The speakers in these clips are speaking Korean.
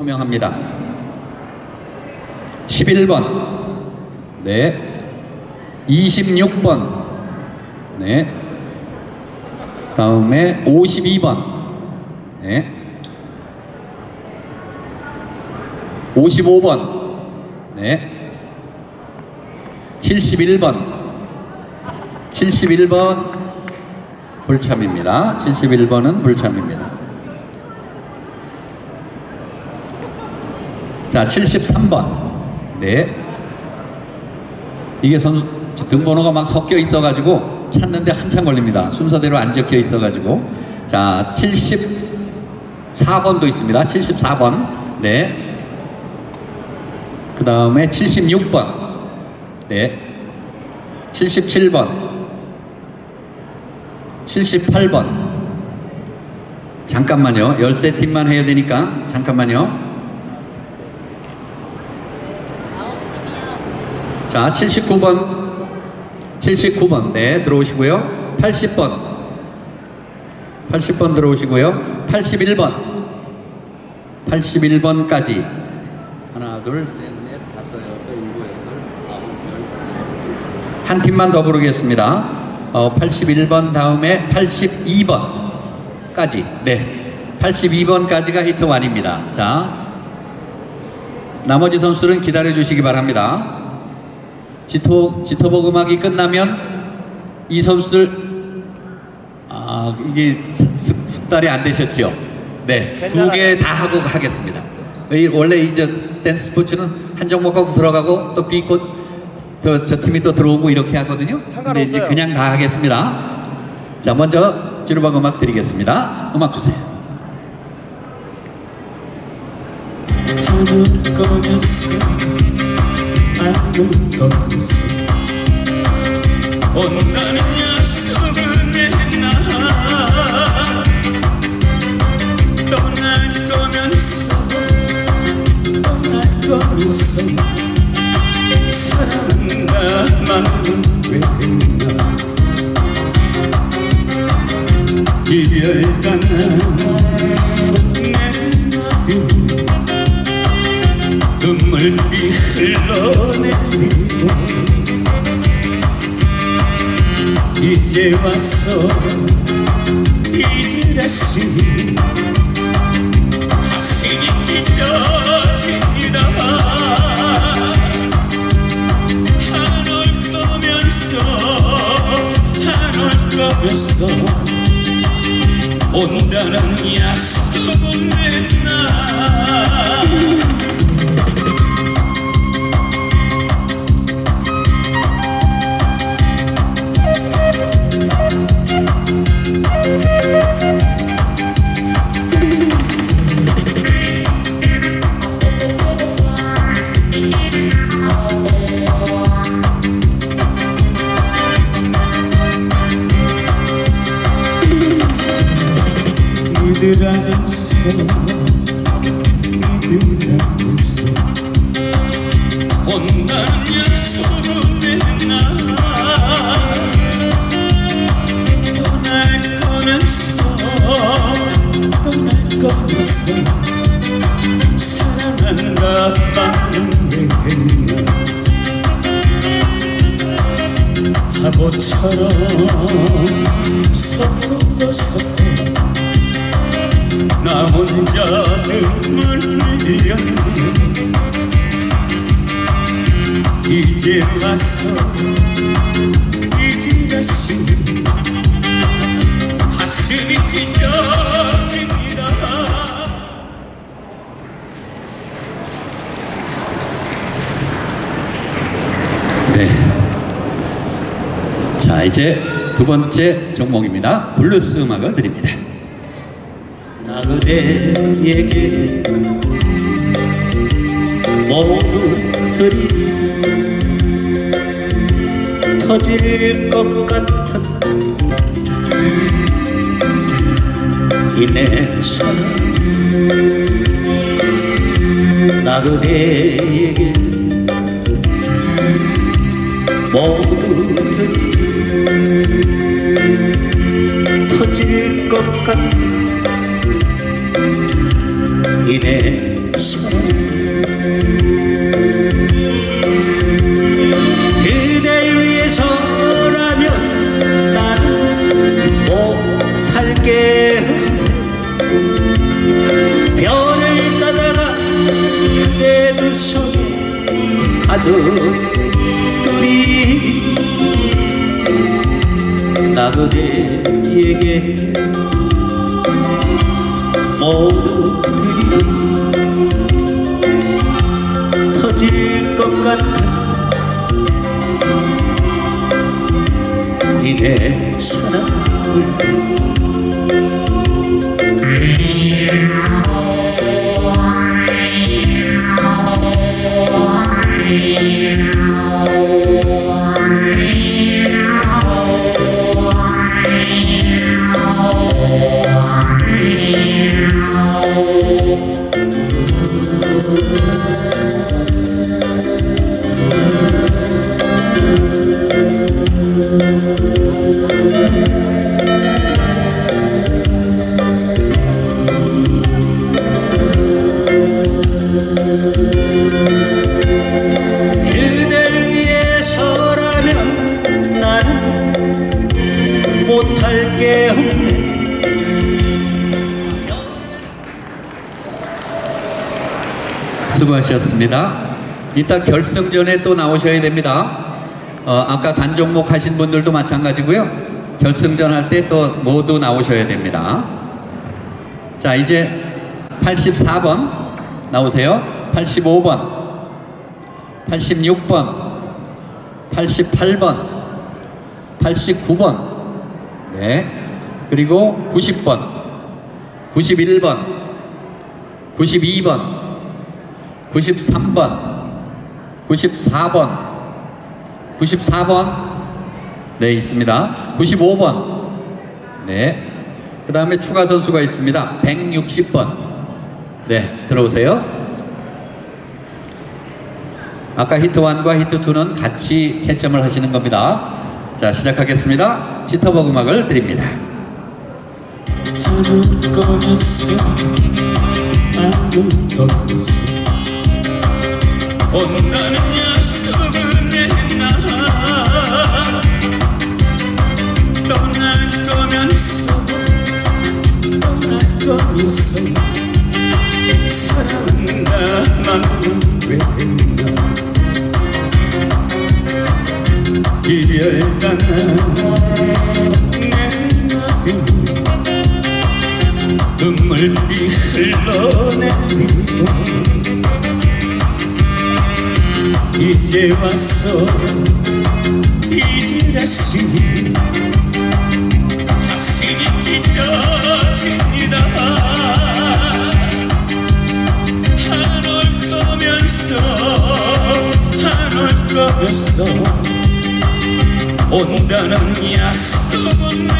호명합니다. 11번. 네. 26번. 네. 다음에 52번. 네. 55번. 네. 71번. 71번 불참입니다. 71번은 불참입니다. 자, 73번. 네. 이게 선수 등번호가 막 섞여 있어 가지고 찾는데 한참 걸립니다. 순서대로 안 적혀 있어 가지고. 자, 74번도 있습니다. 74번. 네. 그 다음에 76번. 네. 77번. 78번. 잠깐만요. 열세 팀만 해야 되니까 잠깐만요. 자, 79번. 79번. 네, 들어오시고요. 80번. 80번 들어오시고요. 81번. 81번까지. 하나, 둘, 셋, 넷, 다섯, 여섯, 일곱, 여덟, 아홉, 열. 한 팀만 더 부르겠습니다. 어, 81번 다음에 82번까지. 네. 82번까지가 히트 1입니다. 자. 나머지 선수들은 기다려 주시기 바랍니다. 지토, 지토복 음악이 끝나면 이 선수들, 아, 이게 습, 습달이 안 되셨죠? 네. 두 개 다 하고 하겠습니다. 이 원래 이제 댄스 스포츠는 한 종목 하고 들어가고 또 B꽃 저, 저 팀이 또 들어오고 이렇게 하거든요. 근데 이제. 그냥 다 하겠습니다. 자, 먼저 지루박 음악 드리겠습니다. 음악 주세요. 하늘 꺼면서 아무 것을 온다는 약속은 했나 떠날 거면서 떠날 거면서 사랑과 마음은 왜 했나 이별 떠 물이 흘러내리고 이제 와서 이제라시 가슴이 찢어집니다 한올 거면서 한올 거면서 온다는 약속은 했나 섰고 섰고 나 혼자 눈물 흘렸네 이제 와서 이제 다시 가슴이 찢어 자, 이제 두 번째 종목입니다. 블루스 음악을 드립니다. 나 그대에게 모두들이 터질 것 같은 이내 사랑 나 그대에게 모두 손에 가득들이 나 그대에게 모두 들이 터질 것 같아 이내 사랑을 수고하셨습니다. 이따 결승전에 또 나오셔야 됩니다. 어, 아까 단 종목 하신 분들도 마찬가지고요. 결승전 할 때 또 모두 나오셔야 됩니다. 자, 이제 84번 나오세요. 85번, 86번, 88번, 89번, 네. 그리고 90번, 91번, 92번, 93번, 94번, 94번, 네, 있습니다. 95번, 네. 그 다음에 추가 선수가 있습니다. 160번, 네, 들어오세요. 아까 히트 1과 히트 2는 같이 채점을 하시는 겁니다. 자, 시작하겠습니다. 지터버그 음악을 드립니다. 온다는 약속은 했나? 떠날 거면서 떠날 거면서 사랑한다만은 왜 했나? 이별 당한 눈물이 흘러내리고 이제 와서 이제 다시. 가슴이 찢어집니다. 한올 거면서 한올 거면서 온다는 약속은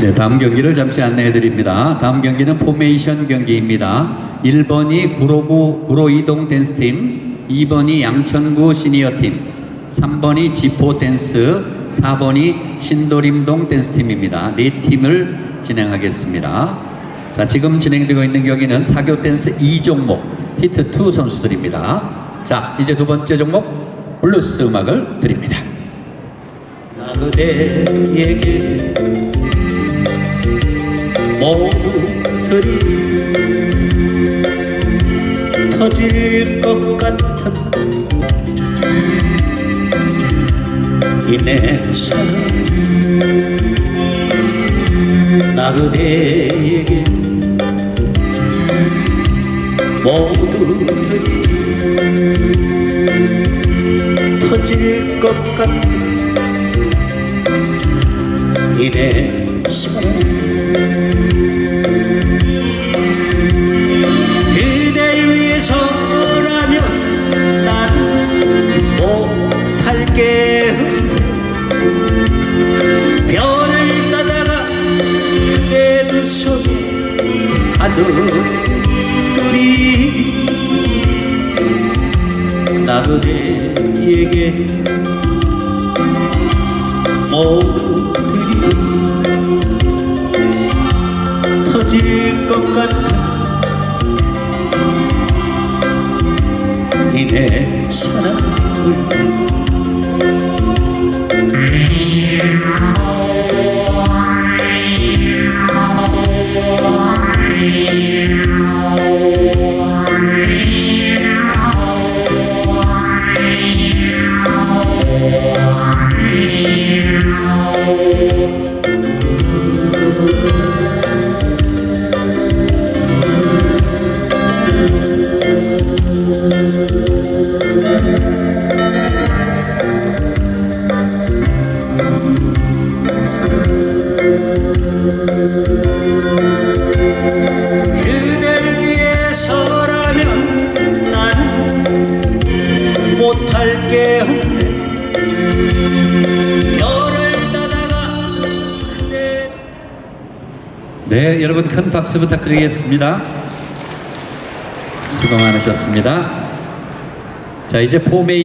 네, 다음 경기를 잠시 안내해 드립니다. 다음 경기는 포메이션 경기입니다. 1번이 구로구 구로이동 댄스 팀, 2번이 양천구 시니어 팀, 3번이 지포 댄스, 4번이 신도림동 댄스 팀입니다. 네 팀을 진행하겠습니다. 자, 지금 진행되고 있는 경기는 사교 댄스 2종목 히트 2 선수들입니다. 자, 이제 두 번째 종목 블루스 음악을 드립니다. 나 그대에게 모두 들이 터질 것 같은 이내 사랑 나 그대에게 모두들이 터질 것 같은 이내 사랑 가득들이 나 그대에게 모두들이 터질 것 같은 이내 사랑을 네, 여러분 큰 박수 부탁드리겠습니다. 수고 많으셨습니다. 자, 이제 포메이